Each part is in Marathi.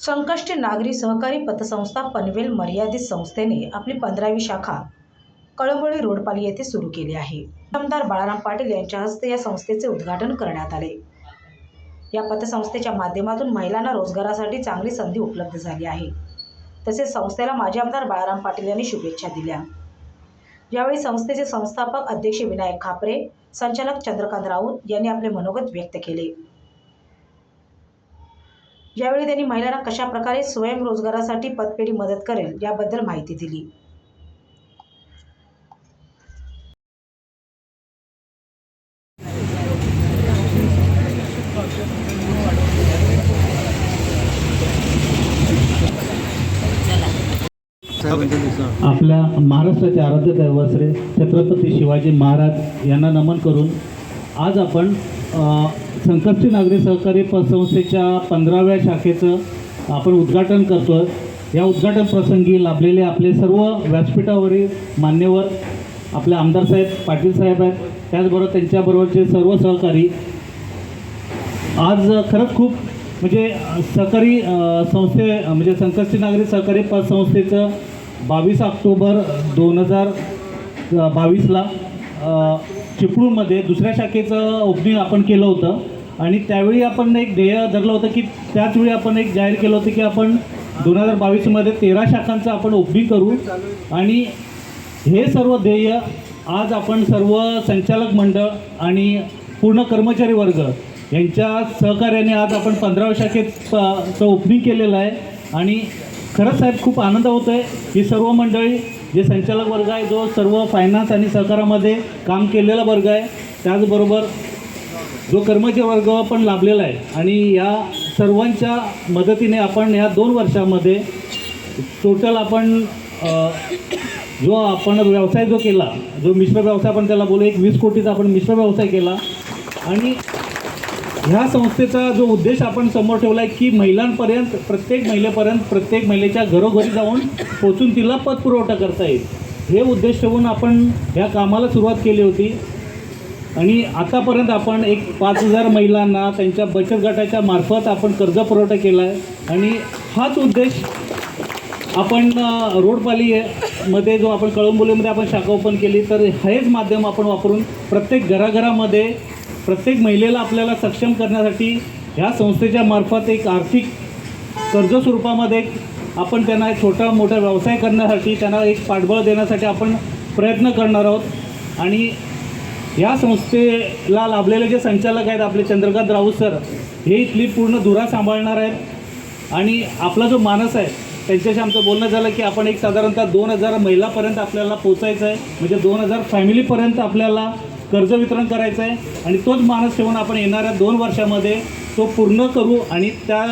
संकष्टी नागरी सहकारी पतसंस्था पनवेल मर्यादित संस्थेने आपली पंधरावी शाखा कळंबोळी रोडपाली येथे सुरू केली आहे. आमदार बाळाराम पाटील यांच्या हस्ते या संस्थेचे उद्घाटन करण्यात आले. या पतसंस्थेच्या माध्यमातून महिलांना रोजगारासाठी चांगली संधी उपलब्ध झाली आहे. तसेच संस्थेला माजी आमदार बाळाराम पाटील यांनी शुभेच्छा दिल्या. यावेळी संस्थेचे संस्थापक अध्यक्ष विनायक खापरे संचालक चंद्रकांत राऊत यांनी आपले मनोगत व्यक्त केले. यावेळी त्यांनी महिलांना कशा प्रकारे स्वयंरोजगारासाठी पतपेढी मदत करेल याबद्दल माहिती दिली. आपल्या महाराष्ट्राचे आराध्य दैवत श्री छत्रपती शिवाजी महाराज यांना नमन करून आज आपण संकष्टी नागरी सहकारी पतसंस्थेच्या पंधराव्या शाखेचं आपण उद्घाटन करतो या उद्घाटन प्रसंगी लाभलेले आपले सर्व व्यासपीठावरील मान्यवर आपले आमदार साहेब पाटील साहेब आहेत. त्याचबरोबर त्यांच्याबरोबरचे सर्व सहकारी. आज खरंच खूप म्हणजे सहकारी संस्थे म्हणजे संकष्टी नागरी सहकारी पतसंस्थेचं बावीस ऑक्टोबर दोन हजार बावीसला चिपळूणमध्ये दुसऱ्या शाखेचं ओपनिंग आपण केलं होतं. आणि त्यावेळी आपण एक ध्येय धरलं होतं की त्याचवेळी आपण एक जाहीर केलं होतं की आपण दोन हजार बावीसमध्ये तेरा शाखांचं आपण ओपनिंग करू. आणि हे सर्व ध्येय आज आपण सर्व संचालक मंडळ आणि पूर्ण कर्मचारी वर्ग यांच्या सहकार्याने आज आपण पंधराव्या शाखेचं ओपनिंग केलेलं आहे. आणि खरंच साहेब खूप आनंद होतो आहे ही सर्व मंडळी जे संचालक वर्ग आहे जो सर्व फायनान्स आणि सहकारामध्ये काम केलेला वर्ग आहे त्याचबरोबर जो कर्मचारी वर्ग पण लाभलेला आहे. आणि या सर्वांच्या मदतीने आपण या दोन वर्षामध्ये टोटल आपण जो आपण व्यवसाय जो केला जो मिश्र व्यवसाय आपण त्याला बोलू एक वीस कोटीचा आपण मिश्र व्यवसाय केला. आणि ह्या संस्थेचा जो उद्देश आपण समोर ठेवला आहे की महिलांपर्यंत प्रत्येक महिलेपर्यंत प्रत्येक महिलेच्या घरोघरी जाऊन पोचून तिला पतपुरवठा करता येईल. हे उद्देश ठेवून आपण ह्या कामाला सुरुवात केली होती. आणि आतापर्यंत आपण एक पाच हजार महिलांना त्यांच्या बचत गटाच्या मार्फत आपण कर्ज पुरवठा केला आहे आणि हाच उद्देश आपण रोडपालीमध्ये जो आपण कळंबोलीमध्ये आपण शाखा ओपन केली तर हेच माध्यम आपण वापरून प्रत्येक घराघरामध्ये प्रत्येक महिलेला आपल्याला सक्षम करण्यासाठी ह्या संस्थेच्या मार्फत एक आर्थिक कर्ज स्वरूपामध्ये आपण त्यांना एक छोटा मोठा व्यवसाय करण्यासाठी त्यांना एक पाठबळ देण्यासाठी आपण प्रयत्न करणार आहोत. आणि या संस्थेला लाभलेले जे संचालक आहेत आपले चंद्रकांत राऊत सर हे इथली पूर्ण धुरा सांभाळणार आहेत. आणि आपला जो मानस आहे त्यांच्याशी आमचं बोलणं झालं की आपण एक साधारणतः दोन हजार महिलापर्यंत आपल्याला पोचायचं आहे. म्हणजे दोन हजार फॅमिलीपर्यंत आपल्याला कर्ज वितरण करायचं आहे आणि तोच मानस ठेवून आपण येणाऱ्या दोन वर्षामध्ये तो पूर्ण करू आणि त्या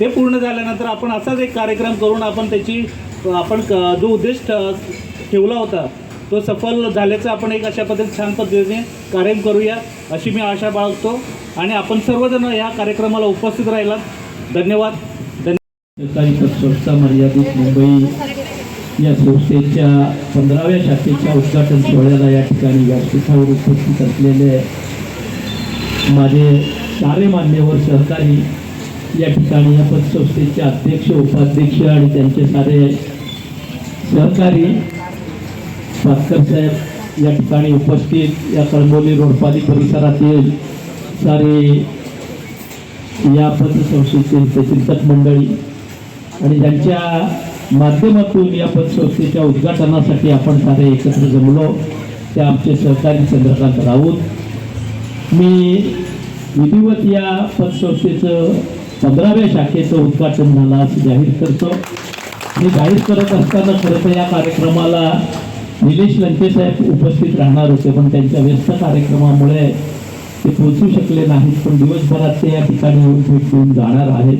ते पूर्ण झाल्यानंतर आपण असाच एक कार्यक्रम करून आपण त्याची आपण क- जो उद्देश ठ- ठेवला होता तो सफल झाल्याचं आपण एक अशा पद्धतीने छान पद्धतीने कार्य करूया अशी मी आशा बाळगतो. आणि आपण सर्वजण या कार्यक्रमाला उपस्थित राहिलात. धन्यवाद. धन्यवाद मर्यादित मुंबई या संस्थेच्या पंधराव्या शाखेच्या उद्घाटन सोहळ्याला या ठिकाणी व्यासपीठावर उपस्थित असलेले माझे सारे मान्यवर सहकारी या ठिकाणी या पतसंस्थेचे अध्यक्ष उपाध्यक्ष आणि त्यांचे सारे सहकारी भास्कर साहेब या ठिकाणी उपस्थित या कळंबोली रोडपाली परिसरातील सारे या पतसंस्थेचे प्रचिंतक मंडळी आणि ज्यांच्या माध्यमातून या पतसंस्थेच्या उद्घाटनासाठी आपण सारे एकत्र जमलो. ते आमचे सहकारी चंद्रकांत राऊत. मी विधिवत या पतसंस्थेचं पंधराव्या शाखेचं उद्घाटन झालं असं जाहीर करतो. मी जाहीर करत असताना खरं तर या कार्यक्रमाला निलेश लंकेसाहेब उपस्थित राहणार होते पण त्यांच्या व्यस्त कार्यक्रमामुळे ते पोचू शकले नाहीत. पण दिवसभरात ते या ठिकाणी येऊन भेट देऊन जाणार आहेत.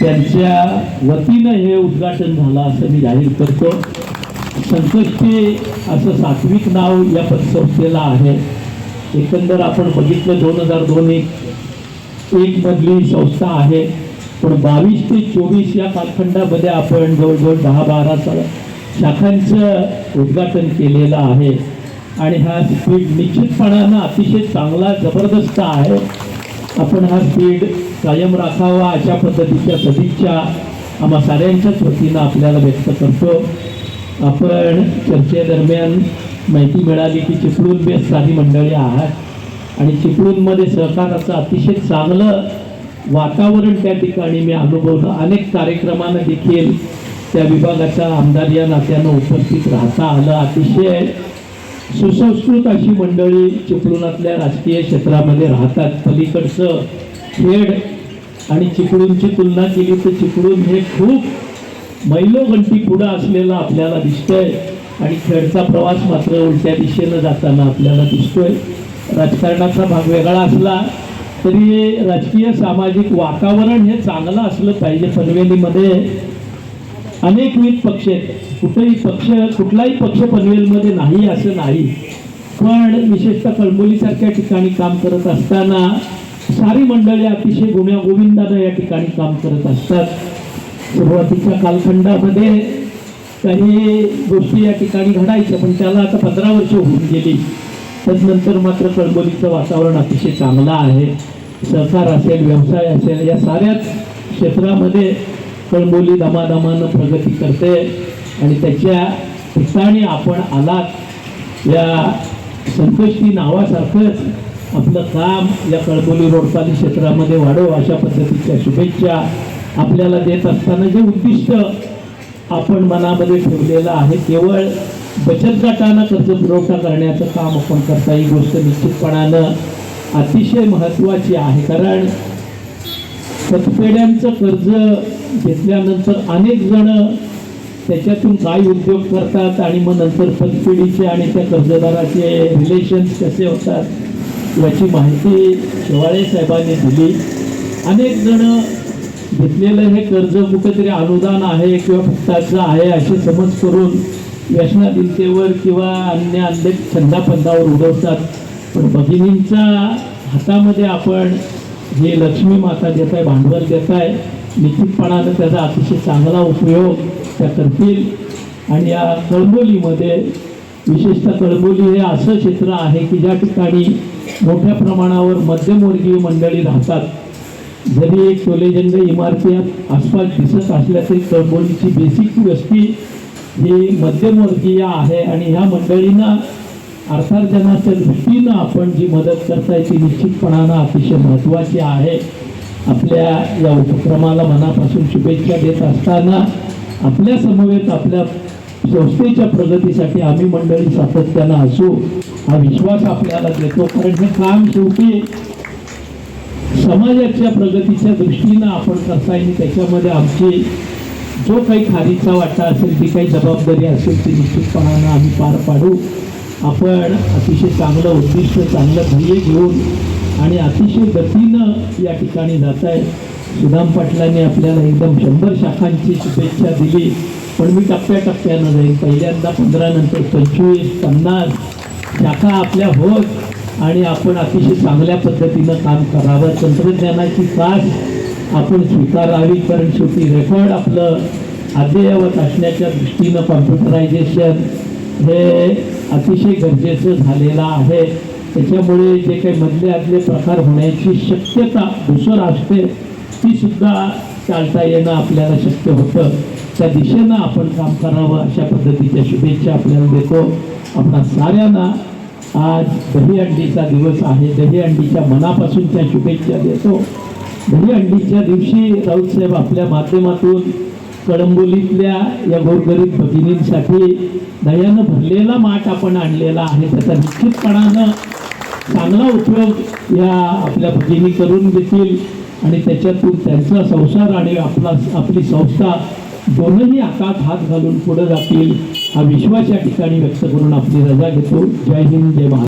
त्यांच्या वतीनं हे उद्घाटन झालं असं मी जाहीर करतो. संकष्टी असं सात्विक नाव या पतसंस्थेला आहे. एकंदर आपण बघितलं दोन हजार दोन एक एक मधली संस्था आहे. पण बावीस ते चोवीस या कालखंडामध्ये आपण जवळजवळ दहा बारा शाखांचं उद्घाटन केलेलं आहे. आणि हा स्पीड निश्चितपणानं अतिशय चांगला जबरदस्त आहे. आपण हा स्पीड कायम राखावा अशा पद्धतीच्या सदिच्छा आम्हा साऱ्यांच्याच वतीनं आपल्याला व्यक्त करतो. आपण चर्चेदरम्यान माहिती मिळाली की चिपळूण बेस साधी मंडळी आहात. आणि चिपळूणमध्ये सहकाराचं अतिशय चांगलं वातावरण त्या ठिकाणी मी अनुभवलं. अनेक कार्यक्रमांना देखील त्या विभागाच्या आमदार या नात्यानं उपस्थित राहता आलं. अतिशय सुसंस्कृत अशी मंडळी चिपळूणातल्या राजकीय क्षेत्रामध्ये राहतात. पलीकडचं खेड आणि चिपळूणची तुलना केली तर चिपळूण हे खूप मैलोगंटी पुढं असलेलं आपल्याला दिसतंय आणि खेडचा प्रवास मात्र उलट्या दिशेनं जाताना आपल्याला दिसतोय. राजकारणाचा भाग वेगळा असला तरी राजकीय सामाजिक वातावरण हे चांगलं असलं पाहिजे पनवेलीमध्ये. अनेकविध पक्ष आहेत. कुठेही पक्ष कुठलाही पक्ष पनवेलमध्ये नाही असं नाही. पण विशेषतः कळंबोलीसारख्या ठिकाणी काम करत असताना सारी मंडळी अतिशय गुण्या गोविंदानं या ठिकाणी काम करत असतात. सुरुवातीच्या कालखंडामध्ये काही गोष्टी या ठिकाणी घडायच्या पण त्याला आता पंधरा वर्ष होऊन गेली. त्यानंतर मात्र कळंबोलीचं वातावरण अतिशय चांगलं आहे. सहकार असेल व्यवसाय असेल या साऱ्याच क्षेत्रामध्ये पण कळंबोली दमादमानं प्रगती करते. आणि त्याच्या ठिकाणी आपण आलात. या संकष्टी नावासारखंच आपलं काम या कळबोली रोडपाली क्षेत्रामध्ये वाढव अशा पद्धतीच्या शुभेच्छा आपल्याला देत असताना जे उद्दिष्ट आपण मनामध्ये ठेवलेलं आहे केवळ बचत गटानं कर्ज पुरवठा करण्याचं काम आपण करता ही गोष्ट निश्चितपणानं अतिशय महत्त्वाची आहे. कारण पतपेढ्यांचं कर्ज घेतल्यानंतर अनेक जण त्याच्यातून काय उद्योग करतात आणि मग नंतर पतपेढीचे आणि त्या कर्जदाराचे रिलेशन्स कसे होतात याची माहिती शेवाळे साहेबांनी दिली. अनेक जण घेतलेलं हे कर्ज कुठेतरी अनुदान आहे किंवा फुकटाचं आहे असे समज करून व्यसनाधीनतेवर किंवा अन्य अनेक छंदापंदावर उडवतात. पण भगिनींच्या हातामध्ये आपण हे लक्ष्मी माता देत आहे भांडवल देत आहे निश्चितपणानं त्याचा अतिशय चांगला उपयोग त्या करतील. आणि या कळबोलीमध्ये विशेषतः कळबोली हे असं क्षेत्र आहे की ज्या ठिकाणी मोठ्या प्रमाणावर मध्यमवर्गीय मंडळी राहतात. जरी एक टोलेजंड इमारती आसपास दिसत असल्या तरी कळबोलीची बेसिक वस्ती ही मध्यमवर्गीय आहे आणि ह्या मंडळींना अर्थार्जनाच्या दृष्टीनं आपण जी मदत करताय ती निश्चितपणानं अतिशय महत्त्वाची आहे. आपल्या या उपक्रमाला मनापासून शुभेच्छा देत असताना आपल्या समवेत आपल्या संस्थेच्या प्रगतीसाठी आम्ही मंडळी सातत्यानं असू हा विश्वास आपल्याला देतो. कारण हे काम शेवटी समाजाच्या प्रगतीच्या दृष्टीनं आपण करताय आणि त्याच्यामध्ये आमची जो काही खारीचा वाटा असेल ती काही जबाबदारी असेल ती निश्चितपणानं आम्ही पार पाडू. आपण अतिशय चांगलं उद्दिष्ट चांगलं ध्येय घेऊन आणि अतिशय गतीनं या ठिकाणी जात आहे सुदाम पाटलांनी आपल्याला एकदम शंभर शाखांची शुभेच्छा दिली. पण मी टप्प्याटप्प्यानं जाईल पहिल्यांदा पंधरा नंतर पंचवीस पन्नास शाखा आपल्या होत आणि आपण अतिशय चांगल्या पद्धतीनं काम करावं. तंत्रज्ञानाची साथ आपण स्वीकारावी कारण शेवटी रेकॉर्ड आपलं अद्ययावत असण्याच्या दृष्टीनं कॉम्प्युटरायझेशन हे अतिशय गरजेचं झालेलं आहे. त्याच्यामुळे जे काही मधले आदले प्रकार होण्याची शक्यता दुसर असते ती सुद्धा टाळता येणं आपल्याला शक्य होतं. त्या दिशेनं आपण काम करावं अशा पद्धतीच्या शुभेच्छा आपल्याला देतो. आपणा साऱ्यांना आज दहीहंडीचा दिवस आहे. दहीहंडीच्या मनापासून त्या शुभेच्छा देतो. दहीहंडीच्या दिवशी राऊतसाहेब आपल्या माध्यमातून कळंबोलीतल्या या गोरगरीब भगिनींसाठी दह्यानं भरलेला माठ आपण आणलेला आहे. त्याचा निश्चितपणानं चांगला उपयोग या आपल्या भगिनी करून घेतील आणि त्याच्यातून त्यांचा संसार आणि आपला आपली संस्था दोनही हातात हात घालून पुढे जातील. हा विश्वास या ठिकाणी व्यक्त करून आपली रजा घेतो. जय हिंद जय महाराज